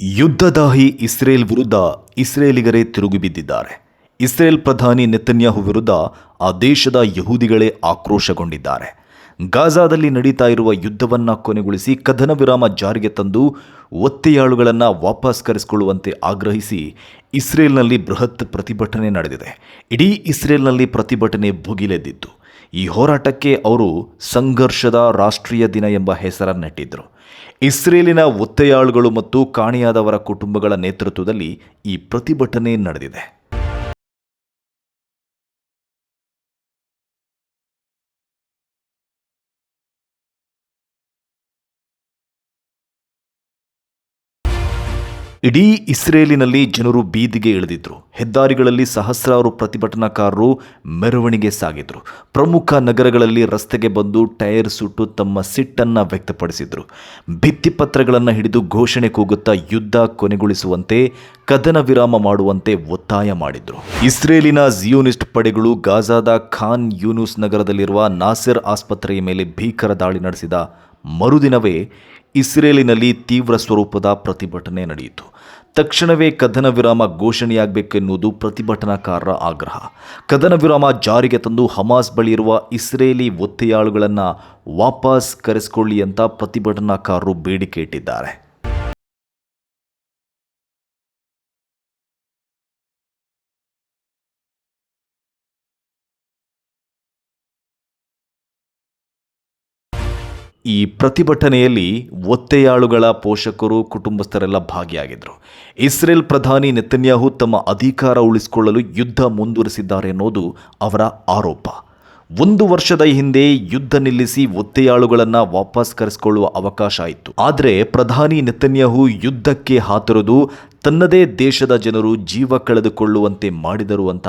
ಯುದ್ಧದಾಹಿ Israel ವಿರುದ್ಧ ಇಸ್ರೇಲಿಗರೇ ತಿರುಗಿ ಬಿದ್ದಿದ್ದಾರೆ. ಇಸ್ರೇಲ್ ಪ್ರಧಾನಿ ನೆತನ್ಯಾಹು ವಿರುದ್ಧ ಆ ದೇಶದ ಯಹೂದಿಗಳೇ ಆಕ್ರೋಶಗೊಂಡಿದ್ದಾರೆ. ಗಾಜಾದಲ್ಲಿ ನಡೀತಾ ಇರುವ ಯುದ್ಧವನ್ನು ಕೊನೆಗೊಳಿಸಿ ಕದನ ವಿರಾಮ ಜಾರಿಗೆ ತಂದು ಒತ್ತೆಯಾಳುಗಳನ್ನು ವಾಪಸ್ ಕರೆಸಿಕೊಳ್ಳುವಂತೆ ಆಗ್ರಹಿಸಿ ಇಸ್ರೇಲ್ನಲ್ಲಿ ಬೃಹತ್ ಪ್ರತಿಭಟನೆ ನಡೆದಿದೆ. ಇಡೀ ಇಸ್ರೇಲ್ನಲ್ಲಿ ಪ್ರತಿಭಟನೆ ಭುಗಿಲೆದ್ದಿತ್ತು. ಈ ಹೋರಾಟಕ್ಕೆ ಅವರು ಸಂಘರ್ಷದ ರಾಷ್ಟ್ರೀಯ ದಿನ ಎಂಬ ಹೆಸರನ್ನಿಟ್ಟಿದ್ದರು ಇಸ್ರೇಲಿನ ಒತ್ತೆಯಾಳುಗಳು ಮತ್ತು ಕಾಣೆಯಾದವರ ಕುಟುಂಬಗಳ ನೇತೃತ್ವದಲ್ಲಿ ಈ ಪ್ರತಿಭಟನೆ ನಡೆದಿದೆ. ಇಡೀ ಇಸ್ರೇಲಿನಲ್ಲಿ ಜನರು ಬೀದಿಗೆ ಇಳಿದಿದ್ರು. ಹೆದ್ದಾರಿಗಳಲ್ಲಿ ಸಹಸ್ರಾರು ಪ್ರತಿಭಟನಾಕಾರರು ಮೆರವಣಿಗೆ ಸಾಗಿದ್ರು. ಪ್ರಮುಖ ನಗರಗಳಲ್ಲಿ ರಸ್ತೆಗೆ ಬಂದು ಟೈರ್ ಸುಟ್ಟು ತಮ್ಮ ಸಿಟ್ಟನ್ನು ವ್ಯಕ್ತಪಡಿಸಿದ್ರು. ಭಿತ್ತಿಪತ್ರಗಳನ್ನು ಹಿಡಿದು ಘೋಷಣೆ ಕೂಗುತ್ತಾ ಯುದ್ಧ ಕೊನೆಗೊಳಿಸುವಂತೆ, ಕದನ ವಿರಾಮ ಮಾಡುವಂತೆ ಒತ್ತಾಯ ಮಾಡಿದ್ರು. ಇಸ್ರೇಲಿನ ಜಿಯೋನಿಸ್ಟ್ ಪಡೆಗಳು ಗಾಜಾದ ಖಾನ್ ಯೂನುಸ್ ನಗರದಲ್ಲಿರುವ ನಾಸಿರ್ ಆಸ್ಪತ್ರೆಯ ಮೇಲೆ ಭೀಕರ ದಾಳಿ ನಡೆಸಿದ ಮರುದಿನವೇ ಇಸ್ರೇಲಿನಲ್ಲಿ ತೀವ್ರ ಸ್ವರೂಪದ ಪ್ರತಿಭಟನೆ ನಡೆಯಿತು. ತಕ್ಷಣವೇ ಕದನ ವಿರಾಮ ಘೋಷಣೆಯಾಗಬೇಕೆನ್ನುವುದು ಪ್ರತಿಭಟನಾಕಾರರ ಆಗ್ರಹ. ಕದನ ವಿರಾಮ ಜಾರಿಗೆ ತಂದು ಹಮಾಸ್ ಬಳಿ ಇರುವ ಇಸ್ರೇಲಿ ಒತ್ತೆಯಾಳುಗಳನ್ನು ವಾಪಸ್ ಕರೆಸಿಕೊಳ್ಳಿ ಅಂತ ಪ್ರತಿಭಟನಾಕಾರರು ಬೇಡಿಕೆ ಇಟ್ಟಿದ್ದಾರೆ. ಈ ಪ್ರತಿಭಟನೆಯಲ್ಲಿ ಒತ್ತೆಯಾಳುಗಳ ಪೋಷಕರು, ಕುಟುಂಬಸ್ಥರೆಲ್ಲ ಭಾಗಿಯಾಗಿದ್ದರು ಇಸ್ರೇಲ್ ಪ್ರಧಾನಿ ನೆತನ್ಯಾಹು ತಮ್ಮ ಅಧಿಕಾರ ಉಳಿಸಿಕೊಳ್ಳಲು ಯುದ್ಧ ಮುಂದುವರಿಸಿದ್ದಾರೆ ಅನ್ನೋದು ಅವರ ಆರೋಪ. ಒಂದು ವರ್ಷದ ಹಿಂದೆ ಯುದ್ಧ ನಿಲ್ಲಿಸಿ ಒತ್ತೆಯಾಳುಗಳನ್ನು ವಾಪಸ್ ಕರೆಸಿಕೊಳ್ಳುವ ಅವಕಾಶ ಇತ್ತು. ಆದರೆ ಪ್ರಧಾನಿ ನೆತನ್ಯಾಹು ಯುದ್ಧಕ್ಕೆ ಹಾತೊರೆದು ತನ್ನದೇ ದೇಶದ ಜನರು ಜೀವ ಕಳೆದುಕೊಳ್ಳುವಂತೆ ಮಾಡಿದರು ಅಂತ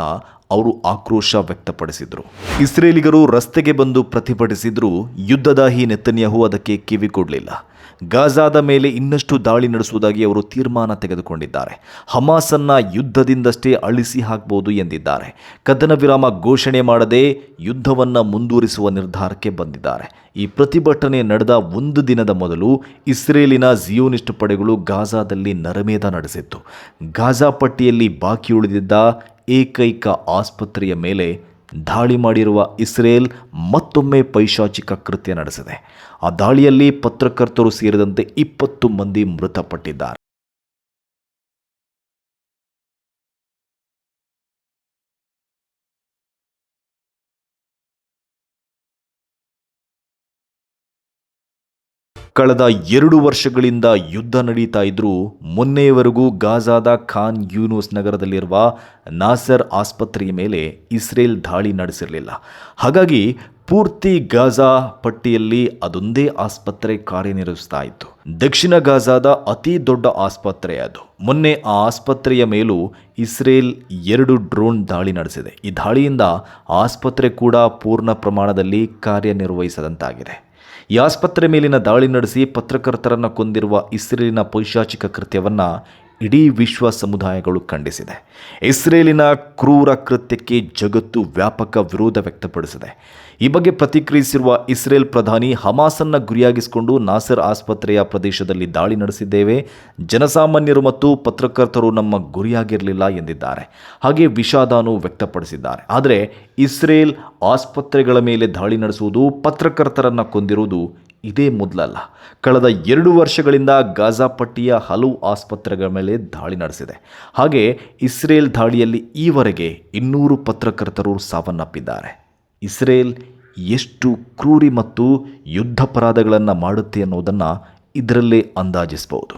ಅವರು ಆಕ್ರೋಶ ವ್ಯಕ್ತಪಡಿಸಿದರು. ಇಸ್ರೇಲಿಗರು ರಸ್ತೆಗೆ ಬಂದು ಪ್ರತಿಭಟಿಸಿದ್ರು, ಯುದ್ಧದಾಹಿ ನೆತನ್ಯಾಹು ಅದಕ್ಕೆ ಕಿವಿ ಕೊಡಲಿಲ್ಲ ಗಾಜಾದ ಮೇಲೆ ಇನ್ನಷ್ಟು ದಾಳಿ ನಡೆಸುವುದಾಗಿ ಅವರು ತೀರ್ಮಾನ ತೆಗೆದುಕೊಂಡಿದ್ದಾರೆ. ಹಮಾಸನ್ನ ಯುದ್ಧದಿಂದಷ್ಟೇ ಅಳಿಸಿ ಹಾಕಬಹುದು ಎಂದಿದ್ದಾರೆ. ಕದನ ವಿರಾಮ ಘೋಷಣೆ ಮಾಡದೆ ಯುದ್ಧವನ್ನು ಮುಂದುವರಿಸುವ ನಿರ್ಧಾರಕ್ಕೆ ಬಂದಿದ್ದಾರೆ. ಈ ಪ್ರತಿಭಟನೆ ನಡೆದ ಒಂದು ದಿನದ ಮೊದಲು ಇಸ್ರೇಲಿನ ಜಿಯೋನಿಸ್ಟ್ ಪಡೆಗಳು ಗಾಜಾದಲ್ಲಿ ನರಮೇಧ ನಡೆಸಿತ್ತು. ಗಾಜಾ ಪಟ್ಟಿಯಲ್ಲಿ ಬಾಕಿ ಉಳಿದಿದ್ದ ಏಕೈಕ ಆಸ್ಪತ್ರೆಯ ಮೇಲೆ ದಾಳಿ ಮಾಡಿರುವ ಇಸ್ರೇಲ್ ಮತ್ತೊಮ್ಮೆ ಪೈಶಾಚಿಕ ಕೃತ್ಯ ನಡೆಸಿದೆ. ಆ ದಾಳಿಯಲ್ಲಿ ಪತ್ರಕರ್ತರು ಸೇರಿದಂತೆ ಇಪ್ಪತ್ತು ಮಂದಿ ಮೃತಪಟ್ಟಿದ್ದಾರೆ. ಕಳೆದ ಎರಡು ವರ್ಷಗಳಿಂದ ಯುದ್ಧ ನಡೀತಾ ಇದ್ದರೂ ಮೊನ್ನೆಯವರೆಗೂ ಗಾಜಾದ ಖಾನ್ ಯೂನೋಸ್ ನಗರದಲ್ಲಿರುವ ನಾಸರ್ ಆಸ್ಪತ್ರೆಯ ಮೇಲೆ ಇಸ್ರೇಲ್ ದಾಳಿ ನಡೆಸಿರಲಿಲ್ಲ. ಹಾಗಾಗಿ ಪೂರ್ತಿ ಗಾಜಾ ಪಟ್ಟಿಯಲ್ಲಿ ಅದೊಂದೇ ಆಸ್ಪತ್ರೆ ಕಾರ್ಯನಿರ್ವಹಿಸ್ತಾ ಇತ್ತು. ದಕ್ಷಿಣ ಗಾಜಾದ ಅತಿ ದೊಡ್ಡ ಆಸ್ಪತ್ರೆ ಅದು. ಮೊನ್ನೆ ಆ ಆಸ್ಪತ್ರೆಯ ಮೇಲೂ ಇಸ್ರೇಲ್ ಎರಡು ಡ್ರೋನ್ ದಾಳಿ ನಡೆಸಿದೆ. ಈ ದಾಳಿಯಿಂದ ಆಸ್ಪತ್ರೆ ಕೂಡ ಪೂರ್ಣ ಪ್ರಮಾಣದಲ್ಲಿ ಕಾರ್ಯನಿರ್ವಹಿಸದಂತಾಗಿದೆ. ಈ ಆಸ್ಪತ್ರೆ ಮೇಲಿನ ದಾಳಿ ನಡೆಸಿ ಪತ್ರಕರ್ತರನ್ನು ಕೊಂದಿರುವ ಇಸ್ರೇಲಿನ ಪೈಶಾಚಿಕ ಕೃತ್ಯವನ್ನು ಇಡೀ ವಿಶ್ವ ಸಮುದಾಯಗಳು ಖಂಡಿಸಿದೆ. ಇಸ್ರೇಲಿನ ಕ್ರೂರ ಕೃತ್ಯಕ್ಕೆ ಜಗತ್ತು ವ್ಯಾಪಕ ವಿರೋಧ ವ್ಯಕ್ತಪಡಿಸಿದೆ. ಈ ಬಗ್ಗೆ ಪ್ರತಿಕ್ರಿಯಿಸಿರುವ ಇಸ್ರೇಲ್ ಪ್ರಧಾನಿ ಹಮಾಸನ್ನ ಗುರಿಯಾಗಿಸಿಕೊಂಡು ನಾಸರ್ ಆಸ್ಪತ್ರೆಯ ಪ್ರದೇಶದಲ್ಲಿ ದಾಳಿ ನಡೆಸಿದ್ದೇವೆ. ಜನಸಾಮಾನ್ಯರು ಮತ್ತು ಪತ್ರಕರ್ತರು ನಮ್ಮ ಗುರಿಯಾಗಿರಲಿಲ್ಲ ಎಂದಿದ್ದಾರೆ. ಹಾಗೆ ವಿಷಾದಾನು ವ್ಯಕ್ತಪಡಿಸಿದ್ದಾರೆ. ಆದರೆ ಇಸ್ರೇಲ್ ಆಸ್ಪತ್ರೆಗಳ ಮೇಲೆ ದಾಳಿ ನಡೆಸುವುದು ಪತ್ರಕರ್ತರನ್ನು ಕೊಂದಿರುವುದು ಇದೇ ಮೊದಲಲ್ಲ, ಕಳೆದ ಎರಡು ವರ್ಷಗಳಿಂದ ಗಾಜಾ ಪಟ್ಟಿಯ ಹಲವು ಆಸ್ಪತ್ರೆಗಳ ಮೇಲೆ ದಾಳಿ ನಡೆಸಿದೆ. ಹಾಗೆ ಇಸ್ರೇಲ್ ದಾಳಿಯಲ್ಲಿ ಈವರೆಗೆ ಇನ್ನೂರು ಪತ್ರಕರ್ತರು ಸಾವನ್ನಪ್ಪಿದ್ದಾರೆ. ಇಸ್ರೇಲ್ ಎಷ್ಟು ಕ್ರೂರಿ ಮತ್ತು ಯುದ್ಧಪರಾಧಗಳನ್ನು ಮಾಡುತ್ತೆ ಅನ್ನೋದನ್ನು ಇದರಲ್ಲೇ ಅಂದಾಜಿಸಬಹುದು